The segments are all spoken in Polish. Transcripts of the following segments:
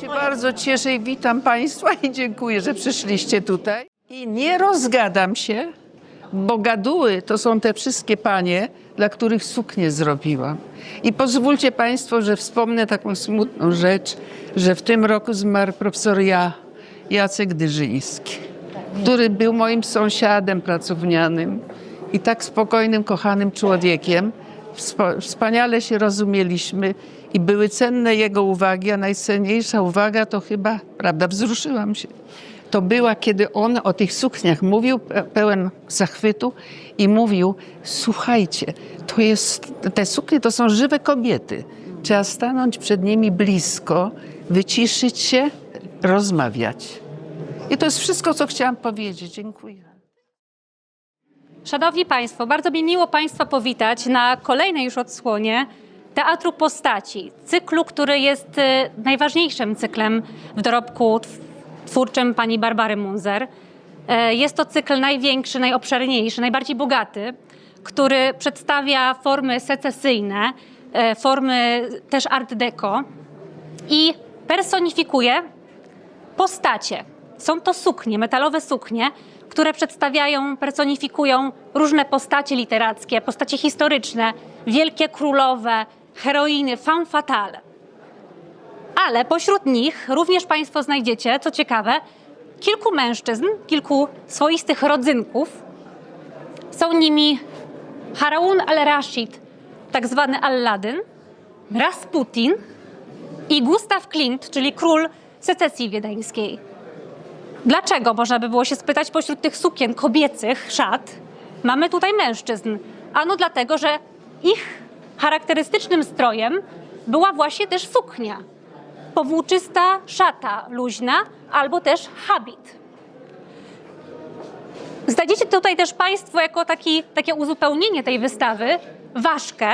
Się bardzo cieszę i witam Państwa i dziękuję, że przyszliście tutaj. I nie rozgadam się, bo gaduły to są te wszystkie panie, dla których suknię zrobiłam. I pozwólcie Państwo, że wspomnę taką smutną rzecz, że w tym roku zmarł profesor ja, Jacek Dyrzyński, który był moim sąsiadem pracownianym i tak spokojnym, kochanym człowiekiem. Wspaniale się rozumieliśmy i były cenne jego uwagi, a najcenniejsza uwaga to chyba, prawda, wzruszyłam się. To była, kiedy on o tych sukniach mówił, pe- pełen zachwytu i mówił, słuchajcie, to jest, te suknie to są żywe kobiety. Trzeba stanąć przed nimi blisko, wyciszyć się, rozmawiać. I to jest wszystko, co chciałam powiedzieć. Dziękuję. Szanowni Państwo, bardzo mi miło Państwa powitać na kolejnej już odsłonie Teatru Postaci, cyklu, który jest e, najważniejszym cyklem w dorobku tw- twórczym pani Barbary Munzer. E, Jest to cykl największy, najobszerniejszy, najbardziej bogaty, który przedstawia formy secesyjne, e, formy też art deco i personifikuje postacie. Są to suknie, metalowe suknie, które przedstawiają, personifikują różne postacie literackie, postacie historyczne, wielkie królowe, heroiny, femme fatale. Ale pośród nich również Państwo znajdziecie, co ciekawe, kilku mężczyzn, kilku swoistych rodzynków. Są nimi Haraun al-Rashid, tak zwany Aladdin, Rasputin i Gustaw Klimt, czyli król secesji wiedeńskiej. Dlaczego, można by było się spytać, pośród tych sukien kobiecych, szat, mamy tutaj mężczyzn? Ano dlatego, że ich charakterystycznym strojem była właśnie też suknia. Powłóczysta szata luźna albo też habit. Znajdziecie tutaj też Państwo jako taki, takie uzupełnienie tej wystawy ważkę,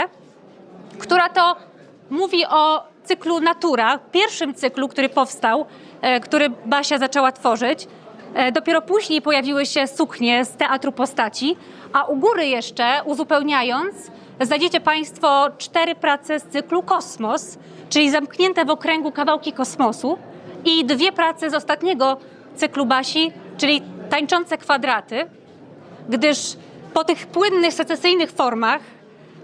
która to mówi o cyklu Natura, pierwszym cyklu, który powstał, e, który Basia zaczęła tworzyć. E, Dopiero później pojawiły się suknie z teatru postaci, a u góry jeszcze, uzupełniając, znajdziecie Państwo cztery prace z cyklu Kosmos, czyli zamknięte w okręgu kawałki kosmosu i dwie prace z ostatniego cyklu Basi, czyli tańczące kwadraty, gdyż po tych płynnych, secesyjnych formach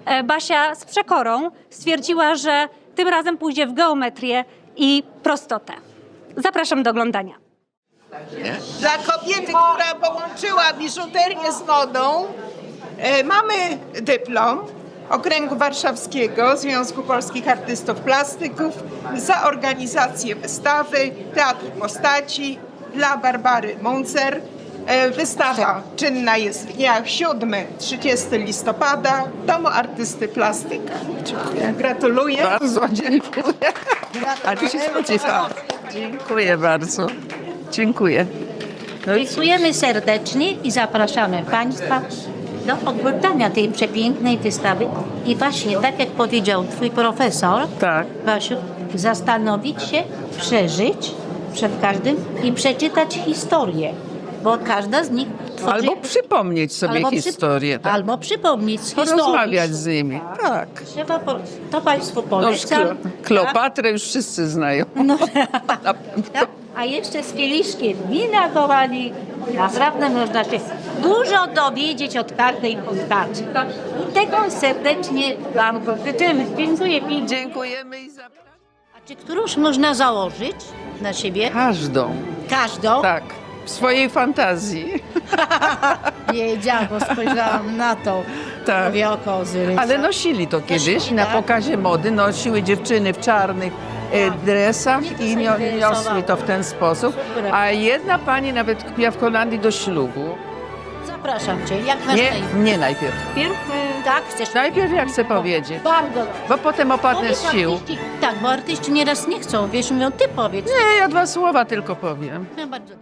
e, Basia z przekorą stwierdziła, że tym razem pójdzie w geometrię i prostotę. Zapraszam do oglądania. Dla kobiety, która połączyła biżuterię z modą, e, mamy dyplom Okręgu Warszawskiego Związku Polskich Artystów Plastyków za organizację wystawy Teatr Postaci dla Barbary Munzer. E, Wystawa czynna jest w dniach 7-30 listopada w Domu Artysty Plastyka. Dziękuję. Gratuluję. Bardzo dziękuję. A ty się spodziewa. Dziękuję bardzo. Dziękuję. No i Dziękujemy serdecznie i zapraszamy Państwa do oglądania tej przepięknej wystawy. I właśnie, tak jak powiedział Twój profesor, tak. Basiu, zastanowić się, przeżyć przed każdym i przeczytać historię, bo każda z nich tworzy... Albo przypomnieć sobie albo przy- historię. Tak? Albo przypomnieć. Porozmawiać z nimi. Tak. Trzeba po... To Państwu No, polecam. Klo- Kleopatrę już wszyscy znają. No, tak? A jeszcze z kieliszkiem wina, kochani, naprawdę można się dużo dowiedzieć od każdej postaci. I tego serdecznie Wam życzymy. Dziękuję pięknie. Dziękujemy i zapraszamy. A czy którąś można założyć na siebie? Każdą. Każdą? Tak. W swojej fantazji. Wiedziałam, bo spojrzałam na to. Tak. Mówię oko Ozyrysa. Ale nosili to kiedyś Nosili, na tak? pokazie mody. Nosiły dziewczyny w czarnych e, dresach Mnie to i nio- niosły to w ten sposób. Super. A jedna pani nawet kpiła w Holandii do ślubu. Zapraszam Cię. Jak masz Nie, na imię? nie najpierw. Pierw Tak, chcesz? Najpierw ja chcę powiedzieć, Bardzo. bo potem opadnę Powiedz z sił. artyści- Tak, bo artyści nieraz nie chcą. Wiesz, mówią, Ty powiedz. Nie, ja dwa słowa tylko powiem. No bardzo.